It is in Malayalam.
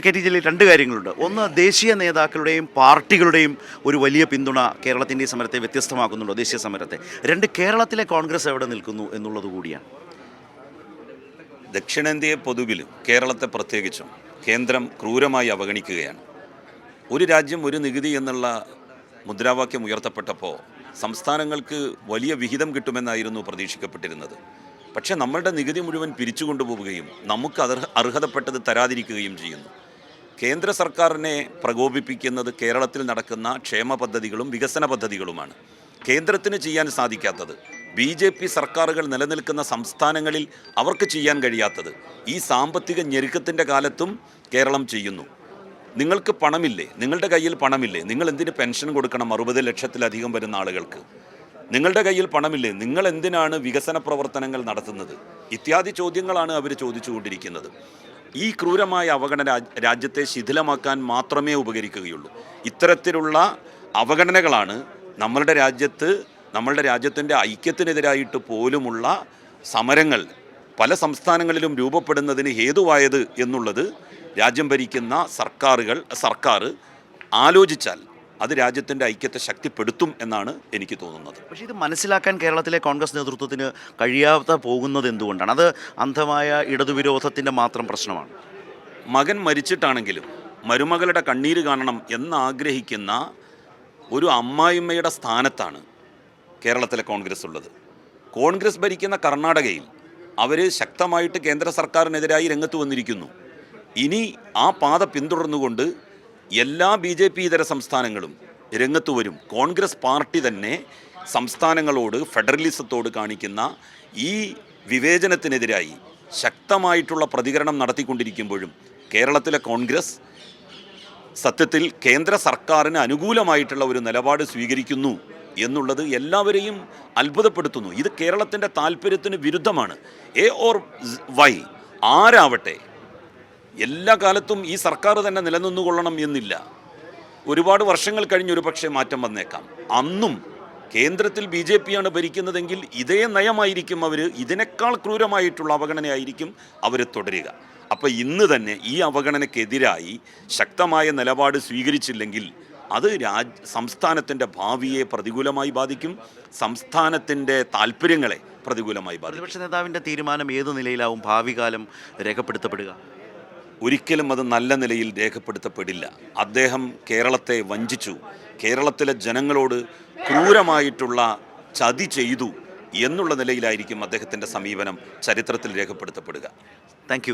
ടി ജലീൽ രണ്ട് കാര്യങ്ങളുണ്ട്. ഒന്ന് ദേശീയ നേതാക്കളുടെയും പാർട്ടികളുടെയും ഒരു വലിയ പിന്തുണ കേരളത്തിന്റെ സമരത്തെ വ്യത്യസ്തമാക്കുന്നുണ്ടോ? ദേശീയ സമരത്തെ. രണ്ട് കേരളത്തിലെ കോൺഗ്രസ് എവിടെ നിൽക്കുന്നു എന്നുള്ളത് കൂടിയാണ്. ദക്ഷിണേന്ത്യയെ പൊതുവിലും കേരളത്തെ പ്രത്യേകിച്ചും കേന്ദ്രം ക്രൂരമായി അവഗണിക്കുകയാണ്. ഒരു രാജ്യം ഒരു നികുതി എന്നുള്ള മുദ്രാവാക്യം ഉയർത്തപ്പെട്ടപ്പോൾ സംസ്ഥാനങ്ങൾക്ക് വലിയ വിഹിതം കിട്ടുമെന്നായിരുന്നു പ്രതീക്ഷിക്കപ്പെട്ടിരുന്നത്. പക്ഷേ നമ്മളുടെ നികുതി മുഴുവൻ പിരിച്ചു കൊണ്ടുപോവുകയും നമുക്ക് അർഹ അർഹതപ്പെട്ടത് തരാതിരിക്കുകയും ചെയ്യുന്നു. കേന്ദ്ര സർക്കാരിനെ പ്രകോപിപ്പിക്കുന്നത് കേരളത്തിൽ നടക്കുന്ന ക്ഷേമ പദ്ധതികളും വികസന പദ്ധതികളുമാണ്. കേന്ദ്രത്തിന് ചെയ്യാൻ സാധിക്കാത്തത് ബി ജെ പി സർക്കാരുകൾ നിലനിൽക്കുന്ന സംസ്ഥാനങ്ങളിൽ അവർക്ക് ചെയ്യാൻ കഴിയാത്തത് ഈ സാമ്പത്തിക ഞെരുക്കത്തിന്റെ കാലത്തും കേരളം ചെയ്യുന്നു. നിങ്ങൾക്ക് പണമില്ലേ? നിങ്ങളുടെ കയ്യിൽ പണമില്ലേ? നിങ്ങൾ എന്തിന് പെൻഷൻ കൊടുക്കണം? അറുപത് ലക്ഷത്തിലധികം വരുന്ന ആളുകൾക്ക്. നിങ്ങളുടെ കയ്യിൽ പണമില്ലേ? നിങ്ങൾ എന്തിനാണ് വികസന പ്രവർത്തനങ്ങൾ നടത്തുന്നത്? ഇത്യാദി ചോദ്യങ്ങളാണ് അവർ ചോദിച്ചുകൊണ്ടിരിക്കുന്നത്. ഈ ക്രൂരമായ അവഗണന രാജ്യത്തെ ശിഥിലമാക്കാൻ മാത്രമേ ഉപകരിക്കുകയുള്ളൂ. ഇത്തരത്തിലുള്ള അവഗണനകളാണ് നമ്മളുടെ രാജ്യത്ത് നമ്മളുടെ രാജ്യത്തിന്റെ ഐക്യത്തിനെതിരായിട്ട് പോലുമുള്ള സമരങ്ങൾ പല സംസ്ഥാനങ്ങളിലും രൂപപ്പെടുന്നതിന് ഹേതുവായത് എന്നുള്ളത് രാജ്യം ഭരിക്കുന്ന സർക്കാരുകൾ സർക്കാർ ആലോചിച്ചാൽ അത് രാജ്യത്തിന്റെ ഐക്യത്തെ ശക്തിപ്പെടുത്തും എന്നാണ് എനിക്ക് തോന്നുന്നത്. പക്ഷേ ഇത് മനസ്സിലാക്കാൻ കേരളത്തിലെ കോൺഗ്രസ് നേതൃത്വത്തിന് കഴിയാതെ പോകുന്നത് എന്തുകൊണ്ടാണ്? അത് അന്ധമായ ഇടതുവിരോധത്തിന്റെ മാത്രം പ്രശ്നമാണ്. മകൻ മരിച്ചിട്ടാണെങ്കിലും മരുമകളുടെ കണ്ണീര് കാണണം എന്നാഗ്രഹിക്കുന്ന ഒരു അമ്മായിമ്മയുടെ സ്ഥാനത്താണ് കേരളത്തിലെ കോൺഗ്രസ് ഉള്ളത്. കോൺഗ്രസ് ഭരിക്കുന്ന കർണാടകയിൽ അവർ ശക്തമായിട്ട് കേന്ദ്ര സർക്കാരിനെതിരായി രംഗത്ത് വന്നിരിക്കുന്നു. ഇനി ആ പാത പിന്തുടർന്നുകൊണ്ട് എല്ലാ ബി ജെ പി ഇതര സംസ്ഥാനങ്ങളും രംഗത്ത് വരും. കോൺഗ്രസ് പാർട്ടി തന്നെ സംസ്ഥാനങ്ങളോട് ഫെഡറലിസത്തോട് കാണിക്കുന്ന ഈ വിവേചനത്തിനെതിരായി ശക്തമായിട്ടുള്ള പ്രതികരണം നടത്തിക്കൊണ്ടിരിക്കുമ്പോഴും കേരളത്തിലെ കോൺഗ്രസ് സത്യത്തിൽ കേന്ദ്ര സർക്കാരിന് അനുകൂലമായിട്ടുള്ള ഒരു നിലപാട് സ്വീകരിക്കുന്നു എന്നുള്ളത് എല്ലാവരെയും അത്ഭുതപ്പെടുത്തുന്നു. ഇത് കേരളത്തിന്റെ താല്പര്യത്തിന് വിരുദ്ധമാണ്. എ ഓർ വൈ ആരാവട്ടെ എല്ലാ കാലത്തും ഈ സർക്കാർ തന്നെ നിലനിന്നുകൊള്ളണം എന്നില്ല. ഒരുപാട് വർഷങ്ങൾ കഴിഞ്ഞ് ഒരു പക്ഷേ മാറ്റം വന്നേക്കാം. അന്നും കേന്ദ്രത്തിൽ ബി ജെ പിയാണ് ഭരിക്കുന്നതെങ്കിൽ ഇതേ നയമായിരിക്കും അവർ ഇതിനേക്കാൾ ക്രൂരമായിട്ടുള്ള അവഗണനയായിരിക്കും അവർ തുടരുക. അപ്പോൾ ഇന്ന് തന്നെ ഈ അവഗണനയ്ക്കെതിരായി ശക്തമായ നിലപാട് സ്വീകരിച്ചില്ലെങ്കിൽ അത് രാജ് സംസ്ഥാനത്തിന്റെ ഭാവിയെ പ്രതികൂലമായി ബാധിക്കും. സംസ്ഥാനത്തിന്റെ താല്പര്യങ്ങളെ പ്രതികൂലമായി ബാധിക്കും. പ്രതിപക്ഷ നേതാവിന്റെ തീരുമാനം ഏത് നിലയിലാവും? ഭാവി കാലം രേഖപ്പെടുത്തപ്പെടുക. ഒരിക്കലും അത് നല്ല നിലയിൽ രേഖപ്പെടുത്തപ്പെടില്ല. അദ്ദേഹം കേരളത്തെ വഞ്ചിച്ചു. കേരളത്തിലെ ജനങ്ങളോട് ക്രൂരമായിട്ടുള്ള ചതി ചെയ്തു എന്നുള്ള നിലയിലായിരിക്കും അദ്ദേഹത്തിന്റെ സമീപനം ചരിത്രത്തിൽ രേഖപ്പെടുത്തപ്പെടുക. താങ്ക്